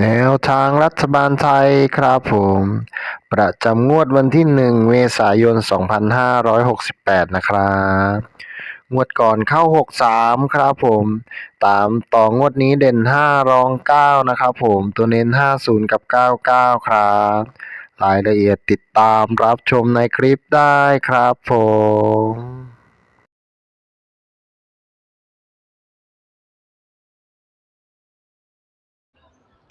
แนวทางรัฐบาลไทยครับผม ประจำงวดวันที่ 1 เมษายน 2568 นะครับ งวดก่อนเข้า 63 ครับผม ตามต่องวดนี้เด่น 5 รอง 9 นะครับผม ตัวเน้น 50 กับ 99 ครับรายละเอียดติดตามรับชมในคลิปได้ครับผม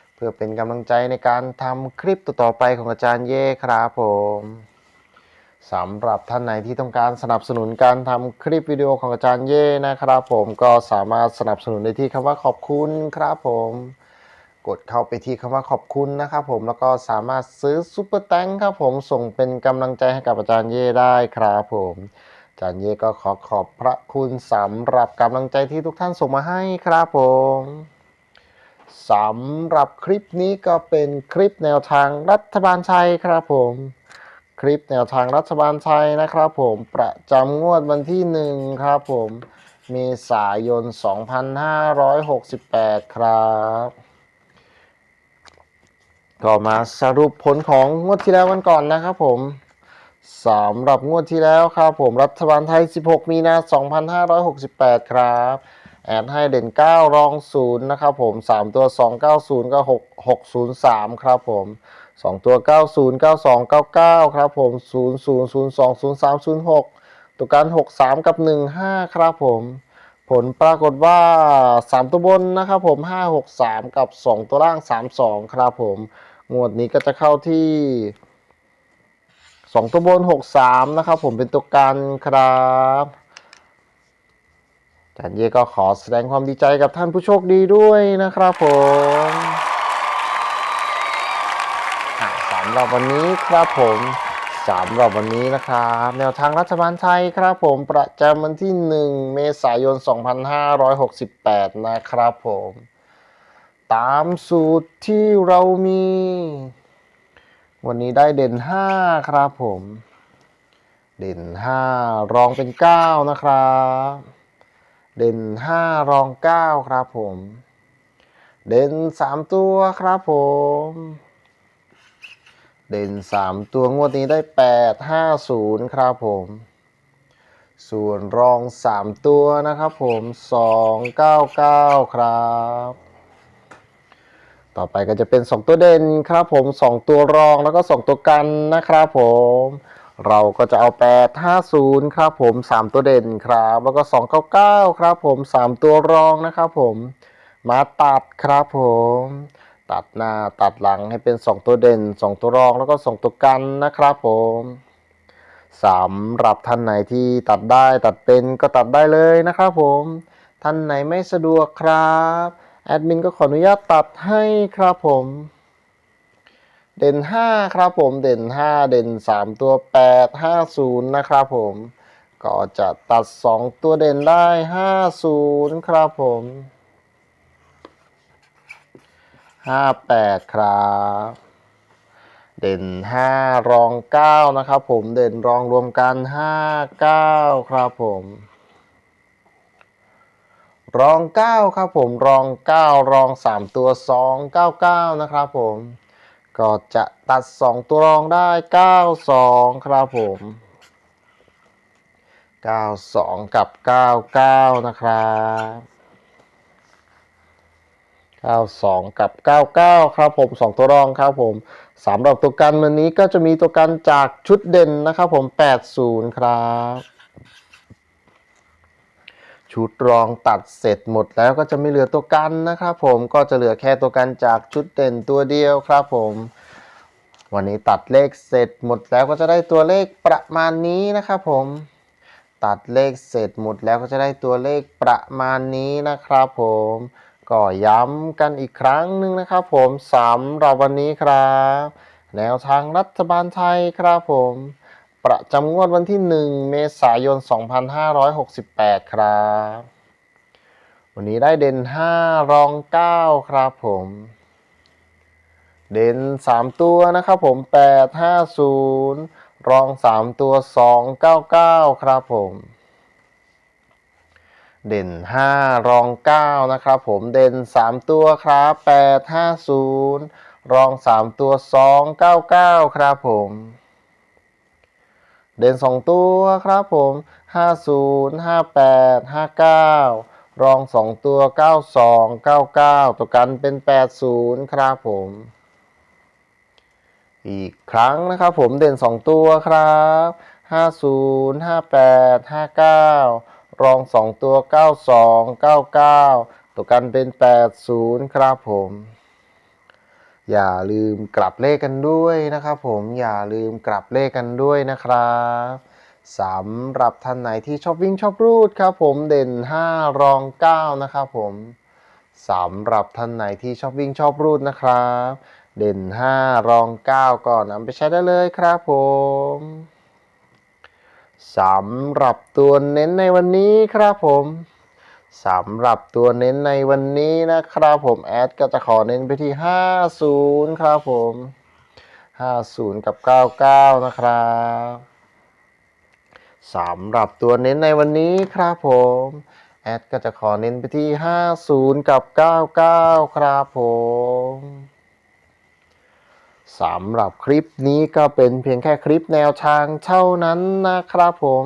เพื่อเป็นกำลังใจในการทำคลิปต่อๆไปของอาจารย์เย่ครับผมสำหรับท่านไหนที่ต้องการสนับสนุนการทำคลิปวิดีโอของอาจารย์เย่นะครับผมก็สามารถสนับสนุนได้ที่คำว่าขอบคุณครับผมกดเข้าไปที่คำว่าขอบคุณนะครับผมแล้วก็สามารถซื้อซุปเปอร์แตงครับผมส่งเป็นกำลังใจให้กับอาจารย์เย่ได้ครับผมอาจารย์เย่ก็ขอขอบพระคุณสำหรับกำลังใจที่ทุกท่านส่งมาให้ครับผม สำหรับคลิปนี้ก็เป็นคลิปแนวทางรัฐบาลไทยครับผม คลิปแนวทางรัฐบาลไทยนะครับผมประจำงวดวันที่หนึ่งครับผมเมษายน 2568 ครับ ก็มาสรุปผลของงวดที่แล้วกันก่อนนะครับผมสำหรับงวดที่แล้วครับผมรัฐบาลไทย 16 มีนา 2568 ครับ แอดให้เด่น 9 รอง 0 นะครับผม 3 ตัว 290 ก็ 6 603 ครับผม 2 ตัว 90 92 99 ครับผม 00 02 03 06 ตัวการ 63 กับ 15 ครับผม ผลปรากฏว่า 3 ตัวบนนะครับผม 563 กับ 2 ตัวล่าง 32 ครับผม งวดนี้ก็จะเข้าที่ 2 ตัวบน 63 นะครับผมเป็นตัวการครับ อาจารย์เย่ก็ขอแสดงความดีใจกับท่านผู้โชคดีด้วยนะครับผมสำหรับวันนี้ครับผมสำหรับวันนี้นะครับ แนวทางรัฐบาลไทยครับผมประจำวันที่ 1 เมษายน 2568 นะครับผม ตามสูตรที่เรามี วันนี้ได้เด่น 5 ครับผม เด่น 5 รองเป็น 9 นะครับ เด่น 5 รอง 9 ครับผม เด่น 3 ตัวครับผม เด่น 3 ตัวงวดนี้ได้ 8 5 0 ครับผม ส่วนรอง 3 ตัวนะครับผม 2 9 9 ครับ ต่อไปก็จะเป็น 2 ตัวเด่นครับผม 2 ตัวรองแล้วก็ 2 ตัวกันนะครับผม เราก็จะเอา 8 5 0 ครับผม 3 ตัวเด่นครับ แล้วก็ 299 ครับผม 3 ตัวรองนะครับผม มาตัดครับผม ตัดหน้าตัดหลังให้เป็น 2 ตัวเด่น 2 ตัวรองแล้วก็ 2 ตัวกันนะครับผมสำหรับท่านไหนที่ตัดได้ตัดเป็นก็ตัดได้เลยนะครับผม ท่านไหนไม่สะดวกครับ แอดมินก็ขออนุญาตตัดให้ครับผม เด่น 5 ครับผมเด่น 5 เด่น 3 ตัว 8 5 0 นะครับผม ก็จะตัด 2 ตัวเด่นได้ 50 ครับผม 58 ครับ เด่น 5 รอง 9 นะครับผมเด่นรองรวมกัน 59 ครับผมรอง 9 ครับผมรอง 9 รอง 3 ตัว 299 นะครับผม ก็จะตัด 2 ตัวรองได้ 92 ครับผม 92 กับ 99 นะครับ 92 กับ 99 ครับผม 2 ตัวรองครับผมสำหรับตัวกันวันนี้ก็จะมีตัวกันจากชุดเด่นนะครับผม 80 ครับ ชุดรองตัดเสร็จหมดแล้วก็จะไม่เหลือตัวกันนะครับผมก็จะเหลือแค่ตัวกันจากชุดเด่นตัวเดียวครับผมวันนี้ตัดเลขเสร็จหมดแล้วก็จะได้ตัวเลขประมาณนี้นะครับผมตัดเลขเสร็จหมดแล้วก็จะได้ตัวเลขประมาณนี้นะครับผมก็ย้ำกันอีกครั้งหนึ่งนะครับผมสำหรับวันนี้ครับ แนวทางรัฐบาลไทยครับผม ประจำงวดวันที่ 1 เมษายน 2568 ครับ วันนี้ได้เด่น 5 รอง 9 ครับผม เด่น 3 ตัวนะครับผม 850 รอง 3 ตัว 299 ครับผม เด่น 5 รอง 9 นะครับผม เด่น 3 ตัวครับ 850 รอง 3 ตัว 299 ครับผม เด่น 2 ตัวครับผม 50 58 59 รอง 2 ตัว 92 99 ตัวกันเป็น 80 ครับผม อีกครั้งนะครับผมเด่น 2 ตัวครับ 50 58 59 รอง 2 ตัว 92 99 ตัวกันเป็น 80 ครับผม อย่าลืมกลับเลขกันด้วยนะครับ ผมอย่าลืมกลับเลขกันด้วยนะครับสำหรับท่านไหนที่ชอบวิ่งชอบรูดครับ ผมเด่น 5 รอง 9 นะครับผมสำหรับท่านไหนที่ชอบวิ่งชอบรูดนะครับ เด่น 5 รอง 9ก่อนนำไปใช้ได้เลยครับผมสำหรับตัวเน้นในวันนี้ครับผม สำหรับตัวเน้นในวันนี้นะครับผมแอดก็จะขอเน้นไปที่ 50 ครับผม 50 กับ 99 นะครับสำหรับตัวเน้นในวันนี้ครับผมแอดก็จะขอเน้นไปที่ 50 กับ 99 ครับผมสำหรับคลิปนี้ก็เป็นเพียงแค่คลิปแนวทางเท่านั้นนะครับผม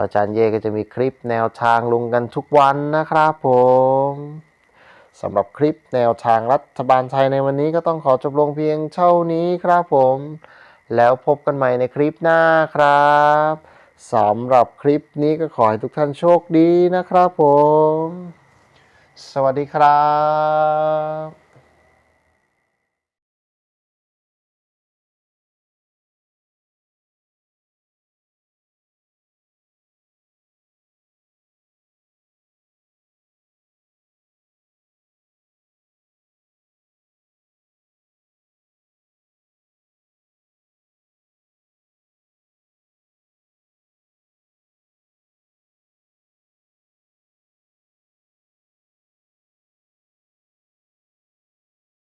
อาจารย์เย่ก็จะมีคลิปแนวทางลงกันทุกวันนะครับผมสำหรับคลิปแนวทางรัฐบาลไทยในวันนี้ก็ต้องขอจบลงเพียงเท่านี้ครับผม แล้วพบกันใหม่ในคลิปหน้าครับสำหรับคลิปนี้ก็ขอให้ทุกท่านโชคดีนะครับผม สวัสดีครับ